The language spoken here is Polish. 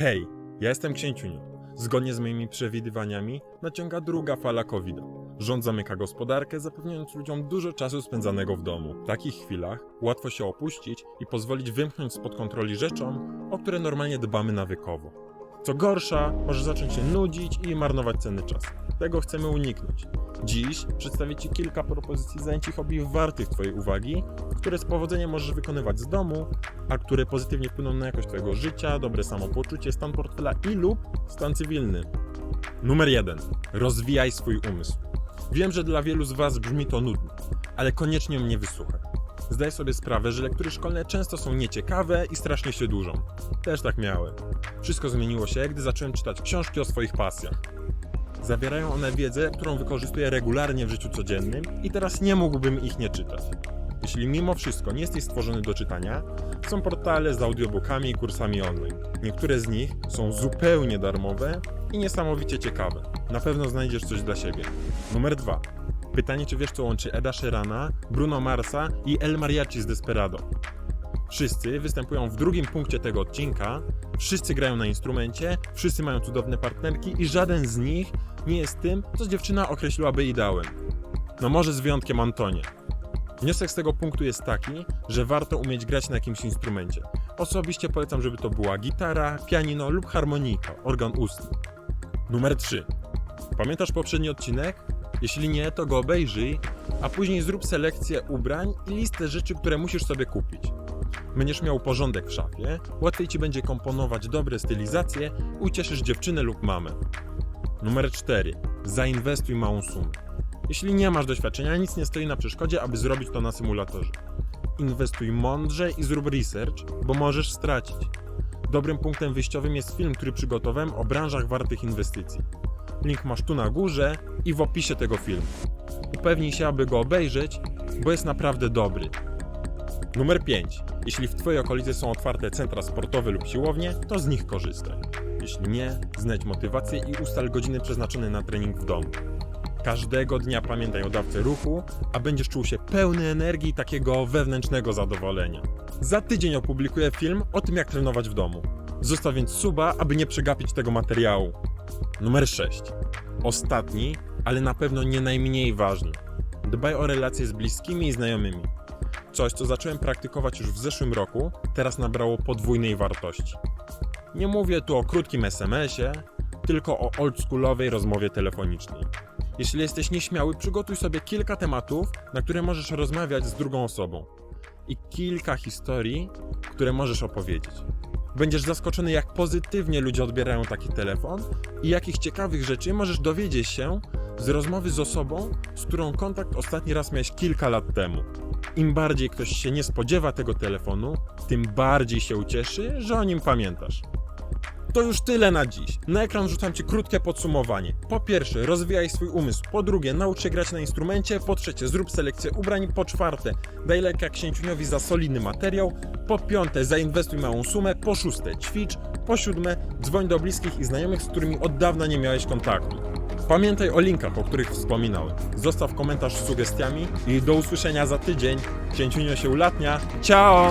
Hej, ja jestem Księciunio. Zgodnie z moimi przewidywaniami naciąga druga fala covid. Rząd zamyka gospodarkę, zapewniając ludziom dużo czasu spędzanego w domu. W takich chwilach łatwo się opuścić i pozwolić wymknąć spod kontroli rzeczom, o które normalnie dbamy nawykowo. Co gorsza, może zacząć się nudzić i marnować cenny czas. Tego chcemy uniknąć. Dziś przedstawię Ci kilka propozycji zajęć i hobby wartych Twojej uwagi, które z powodzeniem możesz wykonywać z domu, a które pozytywnie wpłyną na jakość Twojego życia, dobre samopoczucie, stan portfela i lub stan cywilny. Numer 1. Rozwijaj swój umysł. Wiem, że dla wielu z Was brzmi to nudno, ale koniecznie mnie wysłuchaj. Zdaję sobie sprawę, że lektury szkolne często są nieciekawe i strasznie się dłużą. Też tak miałem. Wszystko zmieniło się, gdy zacząłem czytać książki o swoich pasjach. Zawierają one wiedzę, którą wykorzystuję regularnie w życiu codziennym i teraz nie mógłbym ich nie czytać. Jeśli mimo wszystko nie jesteś stworzony do czytania, są portale z audiobookami i kursami online. Niektóre z nich są zupełnie darmowe i niesamowicie ciekawe. Na pewno znajdziesz coś dla siebie. Numer 2. Pytanie, czy wiesz, co łączy Eda Sherana, Bruno Marsa i El Mariachi z Desperado. Wszyscy występują w drugim punkcie tego odcinka, wszyscy grają na instrumencie, wszyscy mają cudowne partnerki i żaden z nich nie jest tym, co dziewczyna określiłaby ideałem. No może z wyjątkiem Antonie. Wniosek z tego punktu jest taki, że warto umieć grać na jakimś instrumencie. Osobiście polecam, żeby to była gitara, pianino lub harmonika, organ ustny. Numer 3. Pamiętasz poprzedni odcinek? Jeśli nie, to go obejrzyj, a później zrób selekcję ubrań i listę rzeczy, które musisz sobie kupić. Będziesz miał porządek w szafie, łatwiej ci będzie komponować dobre stylizacje, ucieszysz dziewczynę lub mamę. Numer 4. Zainwestuj małą sumę. Jeśli nie masz doświadczenia, nic nie stoi na przeszkodzie, aby zrobić to na symulatorze. Inwestuj mądrze i zrób research, bo możesz stracić. Dobrym punktem wyjściowym jest film, który przygotowałem o branżach wartych inwestycji. Link masz tu na górze i w opisie tego filmu. Upewnij się, aby go obejrzeć, bo jest naprawdę dobry. Numer 5. Jeśli w Twojej okolicy są otwarte centra sportowe lub siłownie, to z nich korzystaj. Jeśli nie, znajdź motywację i ustal godziny przeznaczone na trening w domu. Każdego dnia pamiętaj o dawce ruchu, a będziesz czuł się pełny energii i takiego wewnętrznego zadowolenia. Za tydzień opublikuję film o tym, jak trenować w domu. Zostaw więc suba, aby nie przegapić tego materiału. Numer 6. Ostatni, ale na pewno nie najmniej ważny. Dbaj o relacje z bliskimi i znajomymi. Coś, co zacząłem praktykować już w zeszłym roku, teraz nabrało podwójnej wartości. Nie mówię tu o krótkim SMS-ie, tylko o oldschoolowej rozmowie telefonicznej. Jeśli jesteś nieśmiały, przygotuj sobie kilka tematów, na które możesz rozmawiać z drugą osobą. I kilka historii, które możesz opowiedzieć. Będziesz zaskoczony, jak pozytywnie ludzie odbierają taki telefon i jakich ciekawych rzeczy możesz dowiedzieć się z rozmowy z osobą, z którą kontakt ostatni raz miałeś kilka lat temu. Im bardziej ktoś się nie spodziewa tego telefonu, tym bardziej się ucieszy, że o nim pamiętasz. To już tyle na dziś. Na ekran rzucam Ci krótkie podsumowanie. Po pierwsze, rozwijaj swój umysł. Po drugie, naucz się grać na instrumencie. Po trzecie, zrób selekcję ubrań. Po czwarte, daj lejka księciuniowi za solidny materiał. Po piąte, zainwestuj małą sumę. Po szóste, ćwicz. Po siódme, dzwoń do bliskich i znajomych, z którymi od dawna nie miałeś kontaktu. Pamiętaj o linkach, o których wspominałem. Zostaw komentarz z sugestiami i do usłyszenia za tydzień. Księciunio się ulatnia. Ciao!